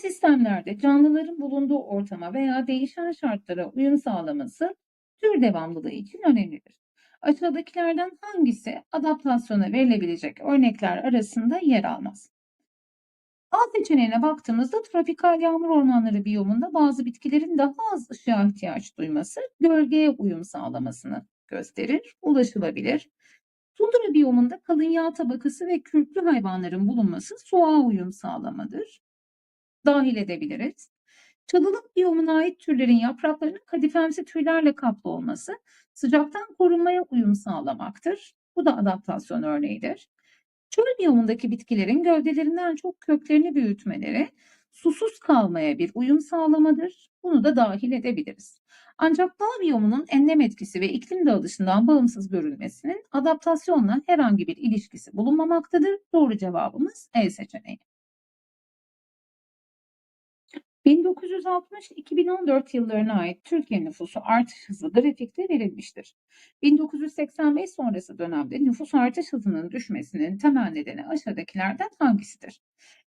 Ekosistemlerde canlıların bulunduğu ortama veya değişen şartlara uyum sağlaması tür devamlılığı için önemlidir. Aşağıdakilerden hangisi adaptasyona verilebilecek örnekler arasında yer almaz? A seçeneğine baktığımızda tropikal yağmur ormanları biyomunda bazı bitkilerin daha az ışığa ihtiyaç duyması gölgeye uyum sağlamasını gösterir, ulaşılabilir. Tundra biyomunda kalın yağ tabakası ve kürklü hayvanların bulunması soğuğa uyum sağlamadır. Dahil edebiliriz. Çalılık biyomuna ait türlerin yapraklarının kadifemsi tüylerle kaplı olması sıcaktan korunmaya uyum sağlamaktır. Bu da adaptasyon örneğidir. Çöl biyomundaki bitkilerin gövdelerinden çok köklerini büyütmeleri susuz kalmaya bir uyum sağlamadır. Bunu da dahil edebiliriz. Ancak dağ biyomunun enlem etkisi ve iklim dağılışından bağımsız görülmesinin adaptasyonla herhangi bir ilişkisi bulunmamaktadır. Doğru cevabımız E seçeneği. 1960-2014 yıllarına ait Türkiye nüfusu artış hızı grafikte verilmiştir. 1985 sonrası dönemde nüfus artış hızının düşmesinin temel nedeni aşağıdakilerden hangisidir?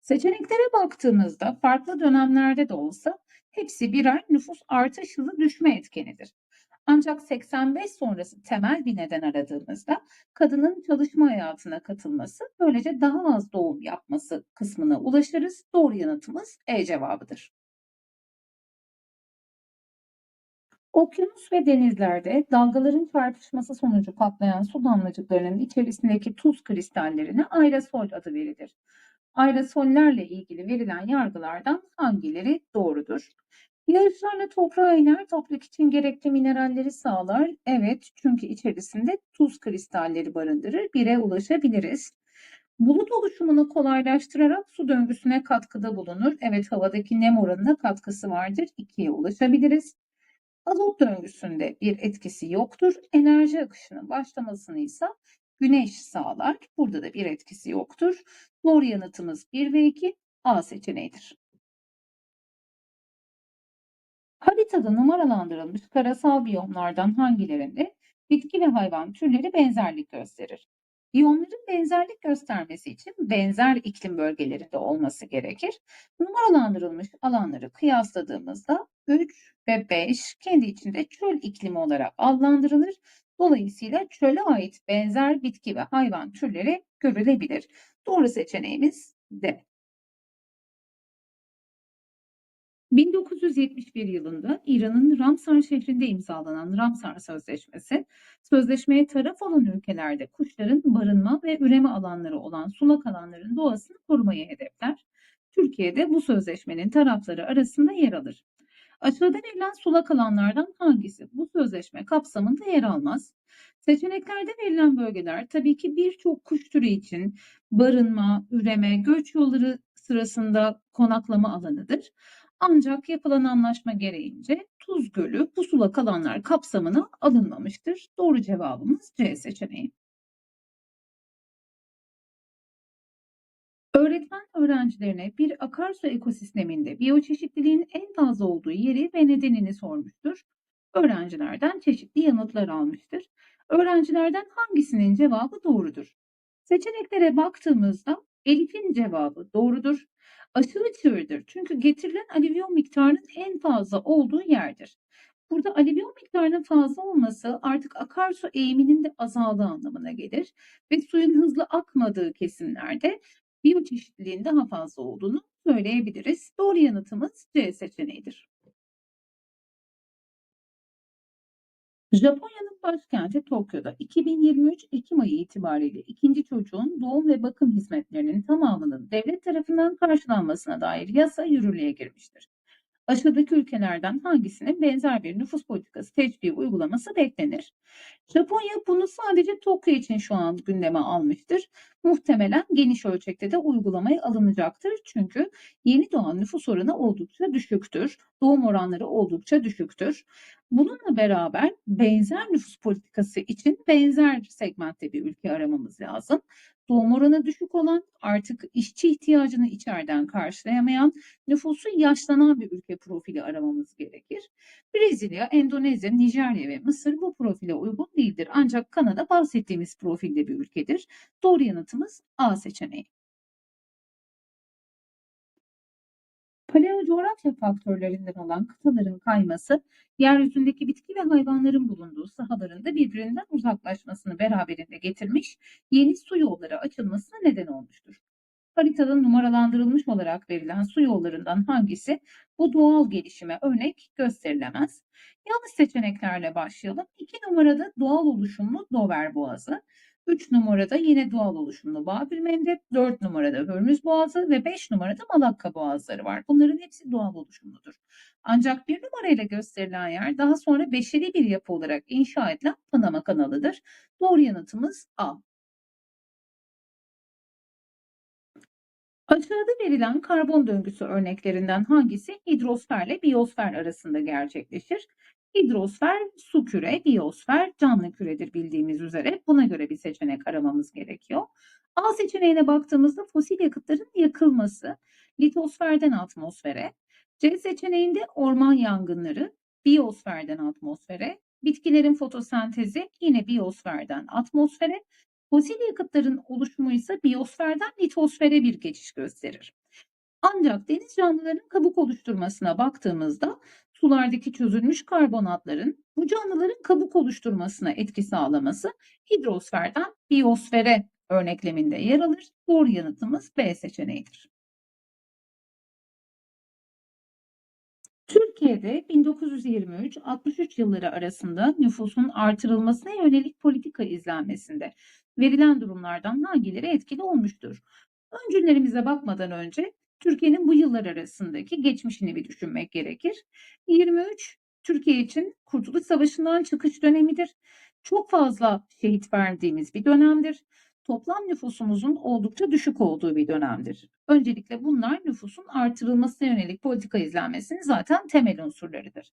Seçeneklere baktığımızda farklı dönemlerde de olsa hepsi birer nüfus artış hızı düşme etkenidir. Ancak 85 sonrası temel bir neden aradığımızda kadının çalışma hayatına katılması, böylece daha az doğum yapması kısmına ulaşırız. Doğru yanıtımız E cevabıdır. Okyanus ve denizlerde dalgaların çarpışması sonucu patlayan su damlacıklarının içerisindeki tuz kristallerine aerosol adı verilir. Aerosollerle ilgili verilen yargılardan hangileri doğrudur? Yağışlarla toprağa iner, toprak için gerekli mineralleri sağlar. Evet, çünkü içerisinde tuz kristalleri barındırır. Bire ulaşabiliriz. Bulut oluşumunu kolaylaştırarak su döngüsüne katkıda bulunur. Evet, havadaki nem oranına katkısı vardır. İkiye ulaşabiliriz. Azot döngüsünde bir etkisi yoktur. Enerji akışının başlamasını ise güneş sağlar. Burada da bir etkisi yoktur. Doğru yanıtımız 1 ve 2 A seçeneğidir. Haritada numaralandırılmış karasal biyomlardan hangilerinde bitki ve hayvan türleri benzerlik gösterir? Biyomların benzerlik göstermesi için benzer iklim bölgelerinde olması gerekir. Numaralandırılmış alanları kıyasladığımızda 3 ve 5 kendi içinde çöl iklimi olarak adlandırılır. Dolayısıyla çöle ait benzer bitki ve hayvan türleri görülebilir. Doğru seçeneğimiz D. 1971 yılında İran'ın Ramsar şehrinde imzalanan Ramsar Sözleşmesi, sözleşmeye taraf olan ülkelerde kuşların barınma ve üreme alanları olan sulak alanların doğasını korumayı hedefler. Türkiye'de bu sözleşmenin tarafları arasında yer alır. Aşağıda verilen sulak alanlardan hangisi bu sözleşme kapsamında yer almaz? Seçeneklerde verilen bölgeler tabii ki birçok kuş türü için barınma, üreme, göç yolları sırasında konaklama alanıdır. Ancak yapılan anlaşma gereğince Tuz Gölü bu sulak alanlar kapsamına alınmamıştır. Doğru cevabımız C seçeneği. Öğretmen öğrencilerine bir akarsu ekosisteminde biyoçeşitliliğin en fazla olduğu yeri ve nedenini sormuştur. Öğrencilerden çeşitli yanıtlar almıştır. Öğrencilerden hangisinin cevabı doğrudur? Seçeneklere baktığımızda Elif'in cevabı doğrudur. Aşırı çığırdır çünkü getirilen alüvyon miktarının en fazla olduğu yerdir. Burada alüvyon miktarının fazla olması artık akarsu eğiminin de azaldığı anlamına gelir ve suyun hızlı akmadığı kesimlerde biyoçeşitliliğin daha fazla olduğunu söyleyebiliriz. Doğru yanıtımız C seçeneğidir. Japonya'nın başkenti Tokyo'da 2023 Ekim ayı itibariyle ikinci çocuğun doğum ve bakım hizmetlerinin tamamının devlet tarafından karşılanmasına dair yasa yürürlüğe girmiştir. Aşağıdaki ülkelerden hangisinin benzer bir nüfus politikası teşviki uygulaması beklenir? Japonya bunu sadece Tokyo için şu an gündeme almıştır. Muhtemelen geniş ölçekte de uygulamaya alınacaktır. Çünkü yeni doğan nüfus oranı oldukça düşüktür. Doğum oranları oldukça düşüktür. Bununla beraber benzer nüfus politikası için benzer segmentte bir ülke aramamız lazım doğum oranı düşük olan, artık işçi ihtiyacını içeriden karşılayamayan, nüfusu yaşlanan bir ülke profili aramamız gerekir. Brezilya, Endonezya, Nijerya ve Mısır bu profile uygun değildir. Ancak Kanada bahsettiğimiz profilde bir ülkedir. Doğru yanıtımız A seçeneği. Coğrafya faktörlerinden olan kıtaların kayması, yeryüzündeki bitki ve hayvanların bulunduğu sahaların da birbirinden uzaklaşmasını beraberinde getirmiş, yeni su yolları açılmasına neden olmuştur. Haritada numaralandırılmış olarak verilen su yollarından hangisi bu doğal gelişime örnek gösterilemez? Yanlış seçeneklerle başlayalım. 2 numarada doğal oluşumlu Dover Boğazı, 3 numarada yine doğal oluşumlu Babil Mendeb, 4 numarada Hürmüz Boğazı ve 5 numarada Malakka Boğazları var. Bunların hepsi doğal oluşumludur. Ancak bir numarayla gösterilen yer daha sonra beşeri bir yapı olarak inşa edilen Panama Kanalı'dır. Doğru yanıtımız A. Aşağıda verilen karbon döngüsü örneklerinden hangisi hidrosferle biyosfer arasında gerçekleşir? Hidrosfer su küre, biyosfer canlı küredir bildiğimiz üzere. Buna göre bir seçenek aramamız gerekiyor. A seçeneğine baktığımızda fosil yakıtların yakılması litosferden atmosfere. C seçeneğinde orman yangınları biyosferden atmosfere. Bitkilerin fotosentezi yine biyosferden atmosfere. Fosil yakıtların oluşumu ise biyosferden litosfere bir geçiş gösterir. Ancak deniz canlılarının kabuk oluşturmasına baktığımızda sulardaki çözülmüş karbonatların bu canlıların kabuk oluşturmasına etki sağlaması hidrosferden biyosfere örnekleminde yer alır. Doğru yanıtımız B seçeneğidir. Türkiye'de 1923-63 yılları arasında nüfusun artırılmasına yönelik politika izlenmesinde verilen durumlardan hangileri etkili olmuştur? Öncüllerimize bakmadan önce Türkiye'nin bu yıllar arasındaki geçmişini bir düşünmek gerekir. 23 Türkiye için Kurtuluş Savaşı'ndan çıkış dönemidir. Çok fazla şehit verdiğimiz bir dönemdir. Toplam nüfusumuzun oldukça düşük olduğu bir dönemdir. Öncelikle bunlar nüfusun artırılmasına yönelik politika izlenmesinin zaten temel unsurlarıdır.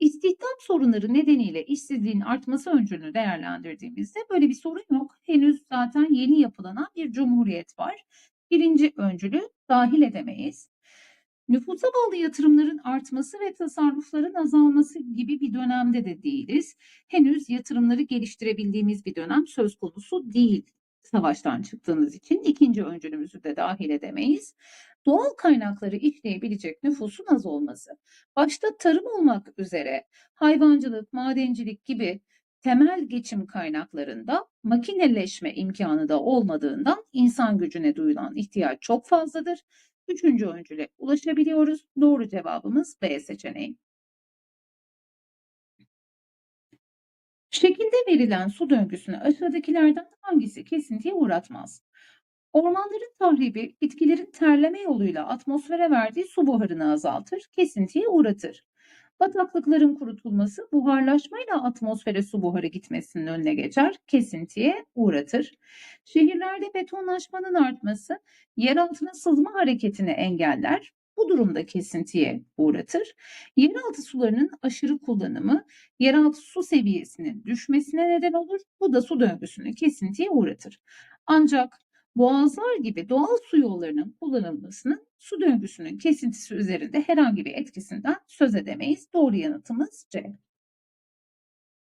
İstihdam sorunları nedeniyle işsizliğin artması öncülünü değerlendirdiğimizde böyle bir sorun yok. Henüz zaten yeni yapılanan bir cumhuriyet var. Birinci öncülü dahil edemeyiz. Nüfusa bağlı yatırımların artması ve tasarrufların azalması gibi bir dönemde de değiliz. Henüz yatırımları geliştirebildiğimiz bir dönem söz konusu değil savaştan çıktığımız için ikinci öncülümüzü de dahil edemeyiz. Doğal kaynakları işleyebilecek nüfusun az olması, başta tarım olmak üzere hayvancılık, madencilik gibi temel geçim kaynaklarında makineleşme imkanı da olmadığından insan gücüne duyulan ihtiyaç çok fazladır. Üçüncü öncüle ulaşabiliyoruz. Doğru cevabımız B seçeneği. Şekilde verilen su döngüsünü aşağıdakilerden hangisi kesintiye uğratmaz? Ormanların tahribi bitkilerin terleme yoluyla atmosfere verdiği su buharını azaltır, kesintiye uğratır. Bataklıkların kurutulması buharlaşmayla atmosfere su buharı gitmesinin önüne geçer, kesintiye uğratır. Şehirlerde betonlaşmanın artması yer altına sızma hareketini engeller, bu durumda kesintiye uğratır. Yeraltı sularının aşırı kullanımı yeraltı su seviyesinin düşmesine neden olur. Bu da su döngüsünü kesintiye uğratır. Ancak boğazlar gibi doğal su yollarının kullanılmasının su döngüsünün kesintisi üzerinde herhangi bir etkisinden söz edemeyiz. Doğru yanıtımız C.